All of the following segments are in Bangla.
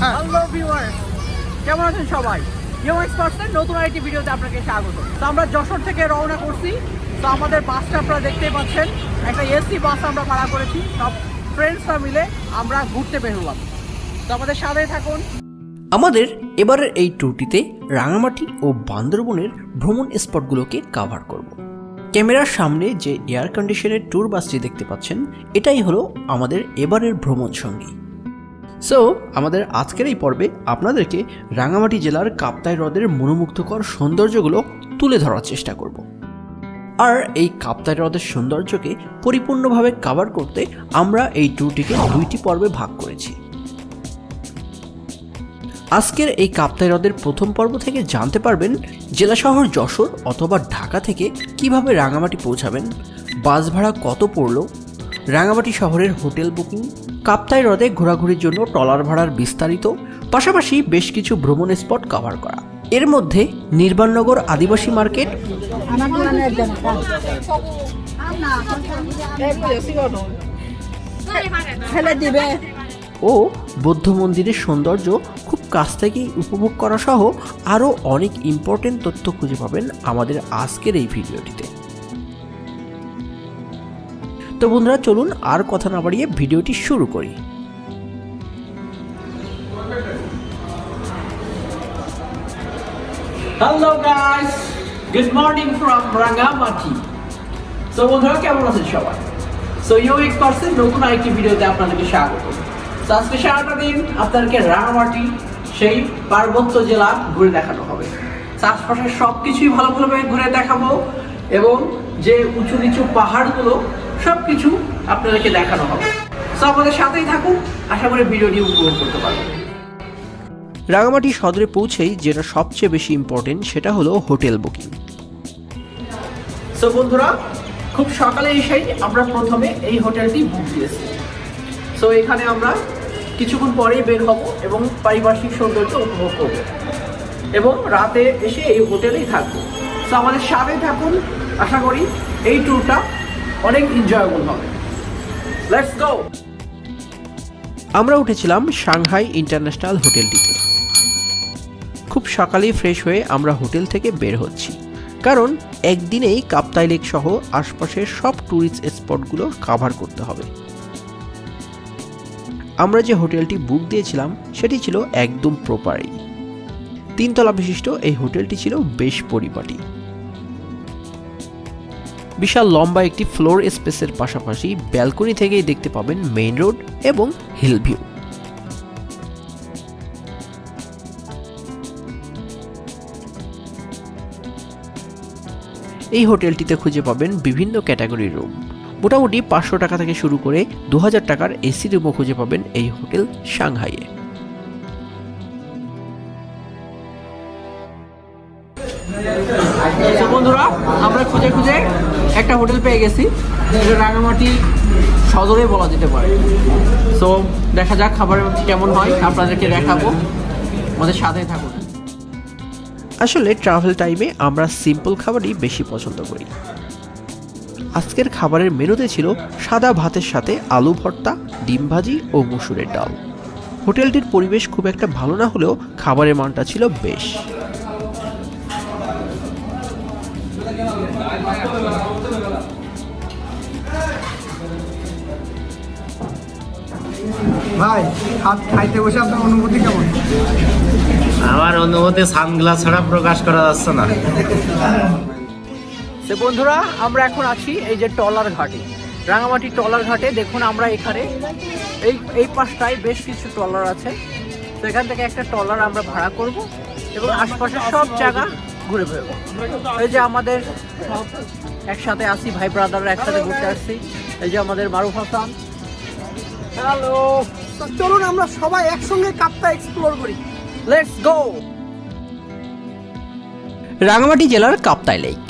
হ্যাঁ। হ্যালো ভিউয়ার্স কেমন আছেন সবাই? ইউ এক্সপার্টসের নতুন আরেকটি ভিডিওতে আপনাকে স্বাগত। তো আমরা যশোর থেকে রওনা করছি। তো আমাদের বাসটা আপনারা দেখতেই পাচ্ছেন। একটা এসি বাস আমরা ভাড়া করেছি। সব ফ্রেন্ডসরা মিলে আমরা ঘুরতে বের হলাম। তো আমাদের সাথে থাকুন। আমাদের এবারের এই ট্যুরটিতে রাঙামাটি ও বান্দরবনের ভ্রমণ স্পটগুলোকে কাভার করব। ক্যামেরার সামনে যে এয়ার কন্ডিশনের ট্যুর বাসটি দেখতে পাচ্ছেন এটাই হলো আমাদের এবারের ভ্রমণ সঙ্গী সো আমাদের আজকের এই পর্বে আপনাদেরকে রাঙামাটি জেলার কাপ্তাই হ্রদের মনোমুগ্ধকর সৌন্দর্যগুলো তুলে ধরার চেষ্টা করব। আর এই কাপ্তাই হ্রদের সৌন্দর্যকে পরিপূর্ণভাবে কাভার করতে আমরা এই ট্যুরটিকে দুইটি পর্বে ভাগ করেছি। আজকের এই কাপ্তাই হ্রদের প্রথম পর্ব থেকে জানতে পারবেন জেলা শহর যশোর অথবা ঢাকা থেকে কীভাবে রাঙামাটি পৌঁছাবেন বাস ভাড়া কত পড়ল রাঙামাটি শহরের হোটেল বুকিং, কাপ্তাই হ্রদে ঘোরাঘুরির জন্য ট্রলার ভাড়ার বিস্তারিত, পাশাপাশি বেশ কিছু ভ্রমণ স্পট কভার করা। এর মধ্যে নির্বাণনগর আদিবাসী মার্কেট, ও বৌদ্ধ মন্দিরের সৌন্দর্য খুব কাছ থেকেই উপভোগ করা সহ আরও অনেক ইম্পর্টেন্ট তথ্য খুঁজে পাবেন আমাদের আজকের এই ভিডিওটিতে। তো বন্ধুরা, চলুন আর কথা না বাড়িয়ে ভিডিওটি শুরু করি। Hello guys good morning from Rangamati বন্ধুরা, কেমন আছেন সবাই? সো ইউ নতুন আরেকটি ভিডিওতে আপনাদেরকে স্বাগত। তো আজকে সারাটা দিন আপনাদেরকে রাঙামাটি, সেই পার্বত্য জেলা ঘুরে দেখানো হবে। আশপাশের সব কিছুই ভালো ভালোভাবে ঘুরে দেখাবো এবং যে উঁচু নিচু পাহাড়গুলো সব কিছু আপনাদেরকে দেখানো হবে। সো আমাদের সাথেই থাকুন আশা করি ভিডিওটি উপভোগ করতে পারবেন। রাঙামাটি সদরে পৌঁছেই যেটা সবচেয়ে বেশি ইম্পর্টেন্ট সেটা হলো হোটেল বুকিং। সো বন্ধুরা খুব সকালে এসেই আমরা প্রথমে এই হোটেলটি বুক দিয়েছি সো এখানে আমরা কিছুক্ষণ পরেই বের হব এবং পারিপার্শ্বিক সৌন্দর্য উপভোগ করব। এবং রাতে এসে এই হোটেলেই থাকব। সো আমাদের সাথে থাকুন আশা করি এই ট্যুরটা অনেক এনজয়েবল হবে। লেটস গো আমরা উঠেছিলাম সাংহাই ইন্টারন্যাশনাল হোটেলটিতে খুব সকালেই ফ্রেশ হয়ে আমরা হোটেল থেকে বের হচ্ছি। কারণ একদিনেই কাপ্তাই লেক সহ আশপাশের সব ট্যুরিস্ট স্পটগুলো কাভার করতে হবে। আমরা যে হোটেলটি বুক দিয়েছিলাম, সেটি ছিল একদম প্রপারই তিনতলা বিশিষ্ট এই হোটেলটি ছিল বেশ পরিপাটি। বিশাল লম্বা একটি ফ্লোর স্পেসের পাশাপাশি ব্যালকনি থেকেই দেখতে পাবেন মেইন রোড এবং হিল ভিউ। এই হোটেলটিতে খুঁজে পাবেন বিভিন্ন ক্যাটাগরির রুম। মোটামুটি পাঁচশো টাকা থেকে শুরু করে দু হাজার টাকার এসি রুমও খুঁজে পাবেন এই হোটেল সাংহাইয়ে। একটা হোটেল পেয়ে গেছি এটা রাঙামাটি সদরে বলা যেতে পারে। সো দেখা যাক খাবারের কেমন হয়, আপনাদেরকে দেখাবো। আমাদের সাথেই থাকুন। আসলে ট্রাভেল টাইমে আমরা সিম্পল খাবারই বেশি পছন্দ করি। আজকের খাবারের মেনুতে ছিল সাদা ভাতের সাথে আলু ভর্তা, ডিম ভাজি ও মুসুরের ডাল। হোটেলটির পরিবেশ খুব একটা ভালো না হলেও খাবারের মানটা ছিল বেশ। ভাই হাত খাইতে বসে আপনার অনুভূতি কেমন? আমার অনুভূতি সানগ্লাস ছাড়া প্রকাশ করা যাচ্ছে না। সে বন্ধুরা আমরা এখন আছি এই যে টলার ঘাটে। রাঙামাটি টলার ঘাটে দেখুন আমরা এখানে। এই এই পাশটায় বেশ কিছু ট্রলার আছে। তো এখান থেকে একটা ট্রলার আমরা ভাড়া করব এবং আশপাশের সব জায়গা ঘুরে বেরোবো এই যে আমাদের সব একসাথে আসি ভাই ব্রাদাররা একসাথে ঘুরতে আসছি। এই যে আমাদের মারুফ হাসান। হ্যালো চলুন আমরা সবাই একসঙ্গে কাপ্তা এক্সপ্লোর করি। লেটস গো রাঙামাটি জেলার কাপ্তাই লেক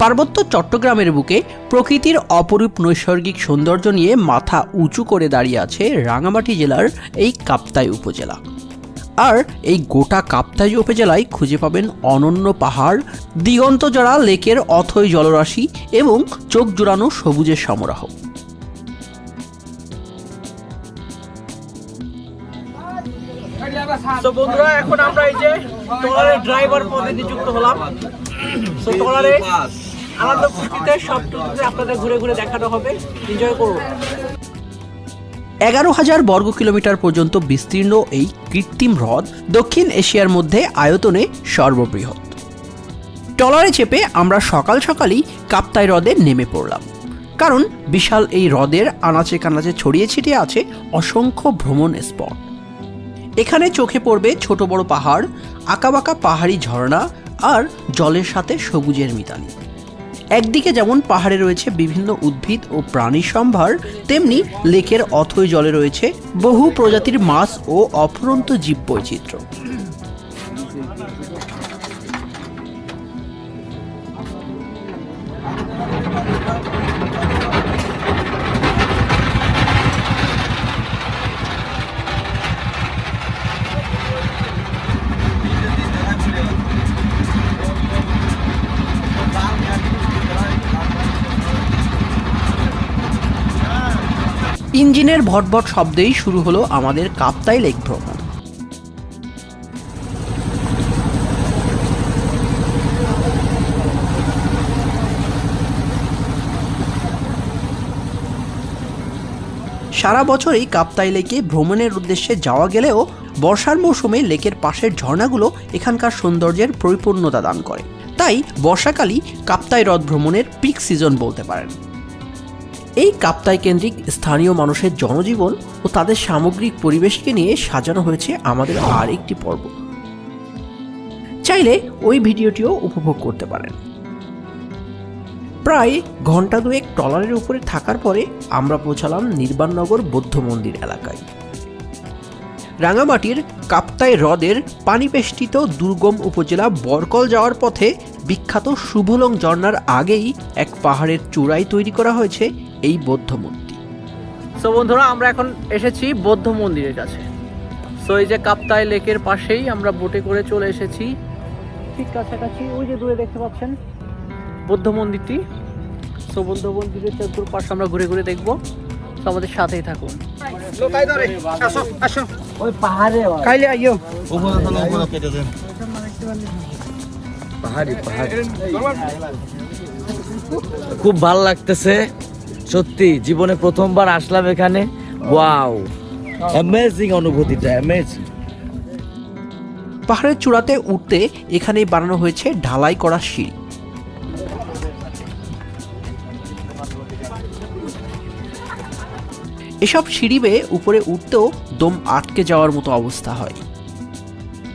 পার্বত্য চট্টগ্রামের বুকে প্রকৃতির অপরূপ নৈসর্গিক সৌন্দর্য নিয়ে মাথা উঁচু করে দাঁড়িয়ে আছে রাঙামাটি জেলার এই কাপ্তাই উপজেলা। আর এই গোটা কাপ্তাই উপজেলায় খুঁজে পাবেন অনন্য পাহাড়, দিগন্ত জোড়া, লেকের অথই জলরাশি এবং চোখ জোড়ানো সবুজের সমারোহ। তো বন্ধুরা, এখন আমরা এই যে ড্রাইভার পদে নিযুক্ত হলাম। তো আনন্দ সব আপনাদের ঘুরে ঘুরে দেখানো হবে। এনজয় করুন। এগারো হাজার বর্গ কিলোমিটার পর্যন্ত বিস্তীর্ণ এই কৃত্রিম হ্রদ দক্ষিণ এশিয়ার মধ্যে আয়তনে সর্ববৃহৎ। ট্রলারে চেপে আমরা সকাল সকালই কাপ্তাই হ্রদে নেমে পড়লাম। কারণ বিশাল এই হ্রদের আনাচে কানাচে ছড়িয়ে ছিটিয়ে আছে অসংখ্য ভ্রমণ স্পট। এখানে চোখে পড়বে ছোট বড় পাহাড় আঁকাবাঁকা পাহাড়ি ঝর্ণা আর জলের সাথে সবুজের মিতালি। একদিকে যেমন পাহাড়ে রয়েছে বিভিন্ন উদ্ভিদ ও প্রাণী সম্ভার, তেমনি লেকের অথই জলে রয়েছে বহু প্রজাতির মাছ ও অফুরন্ত জীব ইঞ্জিনের ভটভট শব্দেই শুরু হলো আমাদের কাপ্তাই লেক ভ্রমণ। সারা বছরই কাপ্তাই লেকে ভ্রমণের উদ্দেশ্যে যাওয়া গেলেও বর্ষার মৌসুমে লেকের পাশের ঝর্ণাগুলো এখানকার সৌন্দর্যের পরিপূর্ণতা দান করে। তাই বর্ষাকালই কাপ্তাই হ্রদ ভ্রমণের পিক সিজন বলতে পারেন। এই কাপ্তাই কেন্দ্রিক স্থানীয় মানুষের জনজীবন ও তাদের সামগ্রিক পরিবেশকে নিয়ে সাজানো হয়েছে আমাদের আর একটি পর্ব। চাইলে ওই ভিডিওটিও উপভোগ করতে পারেন। প্রায় ঘণ্টা দুয়েক ট্রলারের উপরে থাকার পরে আমরা পৌঁছালাম নির্বাণনগর বৌদ্ধ মন্দির এলাকায়। রাঙামাটির কাপ্তাই হ্রদের পানিবেষ্টিত দুর্গম উপজেলা বরকল যাওয়ার পথে বিখ্যাত শুভলং ঝর্ণার আগেই এক পাহাড়ের চূড়ায় তৈরি করা হয়েছে এই বৌদ্ধ মূর্তি সো বন্ধুরা আমরা এখন এসেছি বৌদ্ধ মন্দিরের কাছে। সো এই যে কাপ্তাই লেকের পাশেই আমরা বোটে করে চলে এসেছি। ঠিক কাছাকাছি ওই যে দূরে দেখতে পাচ্ছেন বৌদ্ধ মন্দিরটি। সো বৌদ্ধ মন্দিরের চতুর পাশে আমরা ঘুরে ঘুরে দেখব। তো আমাদের সাথেই থাকুন। কাইলে আইও খুব ভালো লাগতেছে। সত্যি জীবনে প্রথমবার আসলাম এখানে। ওয়াও অ্যামেজিং অনুভূতিটা অ্যামেজিং পাহাড়ের চূড়াতে উঠতে এখানেই বানানো হয়েছে ঢালাই করা সিঁড়ি এসব সিঁড়ি বেয়ে উপরে উঠতেও দম আটকে যাওয়ার মতো অবস্থা হয়।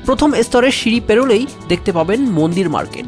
প্রথম স্তরের সিঁড়ি পেরোলেই দেখতে পাবেন মন্দির মার্কেট।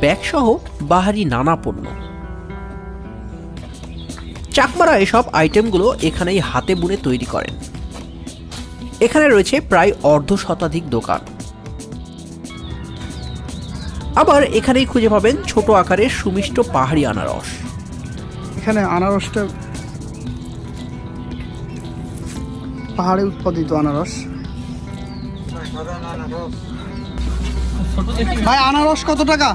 ব্যাগ সহ বাহারি নানা পণ্য। চাকমারা এসব আইটেমগুলো এখানেই হাতে বুনে তৈরি করেন। এখানে রয়েছে প্রায় অর্ধ শতাধিক দোকান। আবার এখানেই খুঁজে পাবেন ছোট আকারের সুমিষ্ট পাহাড়ি আনারস। এখানে আনারসটা পাহাড়ে উৎপাদিত আনারস। ভাই আনারস কত টাকা?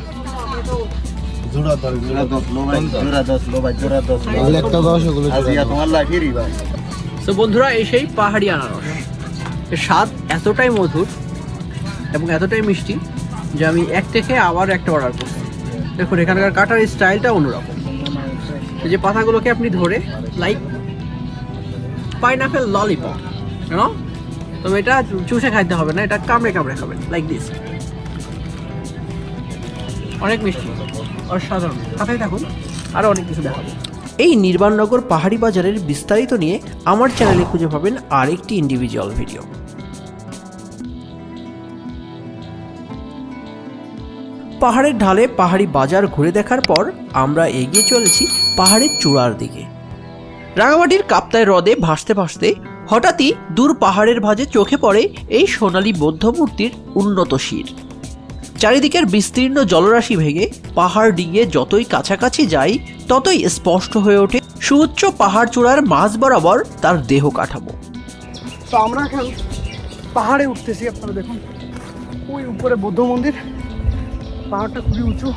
তো বন্ধুরা এই সেই পাহাড়ি আনারস। এর স্বাদ এতটাই মধুর এবং এতটাই মিষ্টি যে আমি এক থেকে আবার একটা অর্ডার করছি। দেখুন এখানকার কাটার স্টাইলটা অন্যরকম। এই যে পাতাগুলোকে আপনি ধরে লাইক পাইনাপেল ললিপপ কেন তবে এটা চুষে খাইতে হবে না এটা কামড়ে কামড়ে খাবেন লাইক দিস অনেক মিষ্টি, অসাধারণ। কথাই থাকুন আরও অনেক কিছু দেখাবো। এই নির্বাণনগর পাহাড়ি বাজারের বিস্তারিত নিয়ে আমার চ্যানেলে খুঁজে পাবেন আরেকটি ইন্ডিভিজুয়াল ভিডিও পাহাড়ের ঢালে পাহাড়ি বাজার ঘুরে দেখার পর আমরা এগিয়ে চলেছি পাহাড়ের চূড়ার দিকে। রাঙামাটির কাপ্তায় হ্রদে ভাসতে ভাসতে হঠাৎই দূর পাহাড়ের ভাঁজে চোখে পড়ে এই সোনালী বৌদ্ধ মূর্তির উন্নত শির। চারিদিকের বিস্তীর্ণ জলরাশি ভেঙে পাহাড় ডিঙিয়ে যতই কাছাকাছি যাই ততই স্পষ্ট হয়ে ওঠে সুউচ্চ পাহাড় চূড়ার মাঝ বরাবর তার দেহ কাঠামো। তো আমরা এখন পাহাড়ে উঠতেছি আপনারা দেখুন। ওই উপরে বৌদ্ধ মন্দির। পাহাড়টা খুবই উঁচু।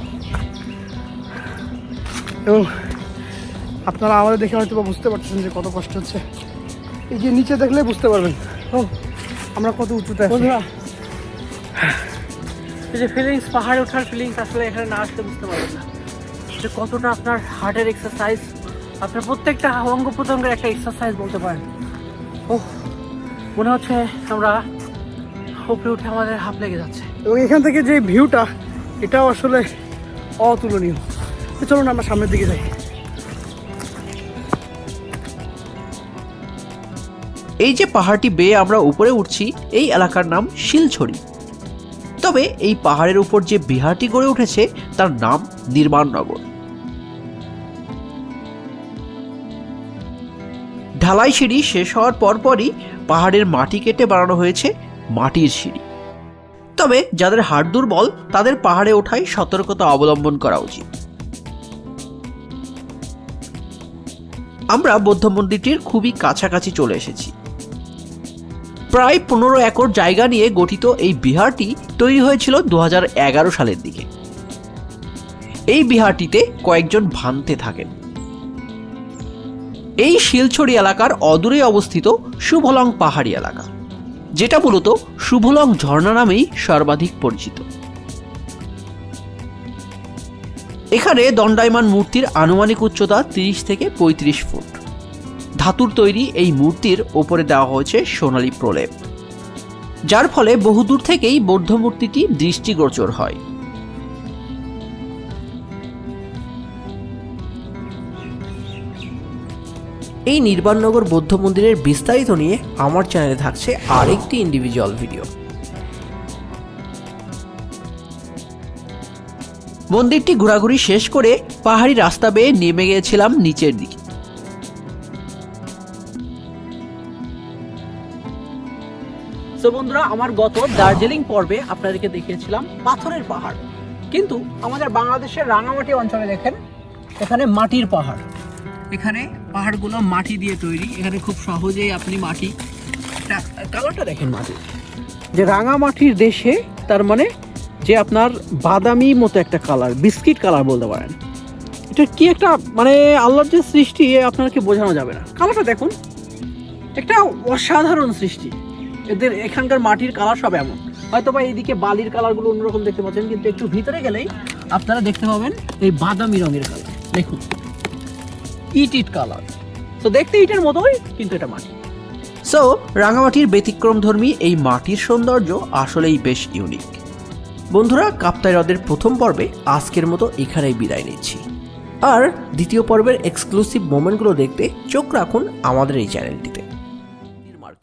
এবং আপনারা আমাদের দেখে হয়তো বা বুঝতে পারছেন যে কত কষ্ট হচ্ছে। এই যে নিচে দেখলে বুঝতে পারবেন। ও আমরা কত উঁচুতে আছি। এই যে ফিলিংস পাহাড়ে ওঠার ফিলিংস আসলে এখানে না আসলে বুঝতে পারবেন না। যে কতটা আপনার হার্টের এক্সারসাইজ আপনার প্রত্যেকটা অঙ্গ প্রত্যঙ্গের একটা এক্সারসাইজ বলতে পারেন। ও মনে হচ্ছে আমরা উপরে উঠে আমাদের হাফ লেগে যাচ্ছে। এবং এখান থেকে যে ভিউটা এটাও আসলে অতুলনীয়। তো চলুন আমরা সামনের দিকে যাই। এই যে পাহাড়টি বেয়ে আমরা উপরে উঠছি, এই এলাকার নাম শিলছড়ি। তবে এই পাহাড়ের উপর যে বিহারটি গড়ে উঠেছে, তার নাম নির্মাণনগর। ঢালাই সিঁড়ি শেষ হওয়ার পরপরই পাহাড়ের মাটি কেটে বানানো হয়েছে মাটির সিঁড়ি। তবে যাদের হাড় দুর্বল, তাদের পাহাড়ে ওঠায় সতর্কতা অবলম্বন করা উচিত। আমরা বৌদ্ধ মন্দিরটির খুবই কাছাকাছি চলে এসেছি। প্রায় পনেরো একর জায়গা নিয়ে গঠিত এই বিহারটি তৈরি হয়েছিল দু হাজার এগারো সালের দিকে। এই বিহারটিতে কয়েকজন ভান্তে থাকেন। এই শিলছড়ি এলাকার অদূরে অবস্থিত শুভলং পাহাড়ি এলাকা, যেটা মূলত শুভলং ঝর্ণা নামেই সর্বাধিক পরিচিত। এখানে দণ্ডায়মান মূর্তির আনুমানিক উচ্চতা তিরিশ থেকে পঁয়ত্রিশ ফুট। ধাতুর তৈরি এই মূর্তির ওপরে দেওয়া হয়েছে সোনালী প্রলেপ। যার ফলে বহুদূর থেকেই বৌদ্ধ মূর্তিটি দৃষ্টিগোচর হয়। এই নির্বাণনগর বৌদ্ধ মন্দিরের বিস্তারিত নিয়ে আমার চ্যানেলে থাকছে আরেকটি ইন্ডিভিজুয়াল ভিডিও মন্দিরটি ঘোরাঘুরি শেষ করে পাহাড়ি রাস্তা বেয়ে নেমে গিয়েছিলাম নিচের দিকে। তো বন্ধুরা, আমার গত দার্জিলিং পর্বে আপনাদেরকে দেখিয়েছিলাম পাথরের পাহাড়। কিন্তু আমাদের বাংলাদেশের রাঙামাটি অঞ্চলে দেখেন, এখানে মাটির পাহাড়। এখানে পাহাড়গুলো মাটি দিয়ে তৈরি। এখানে খুব সহজেই আপনি মাটি কালারটা দেখেন মাটি। যে রাঙামাটির দেশে, তার মানে যে আপনার বাদামি মতো একটা কালার, বিস্কিট কালার বলতে পারেন। এটা কি একটা মানে আল্লাহর যে সৃষ্টি আপনাকে বোঝানো যাবে না। কালারটা দেখুন, একটা অসাধারণ সৃষ্টি। এদের এখানকার মাটির কালার সব এমন। হয়তো বা এইদিকে বালির কালারগুলো অন্যরকম দেখতে পাচ্ছেন, কিন্তু একটু ভিতরে গেলেই আপনারা দেখতে পাবেন এই বাদামি রঙের কালার দেখুন, ইট ইট কালার তো দেখতে ইটের মতোই, কিন্তু এটা মাটি। সো রাঙামাটির ব্যতিক্রমধর্মী এই মাটির সৌন্দর্য আসলেই বেশ ইউনিক বন্ধুরা, কাপ্তাই হ্রদের প্রথম পর্বে আজকের মতো এখানেই বিদায় নিচ্ছি। আর দ্বিতীয় পর্বের এক্সক্লুসিভ মোমেন্টগুলো দেখতে চোখ রাখুন আমাদের এই চ্যানেলটিতে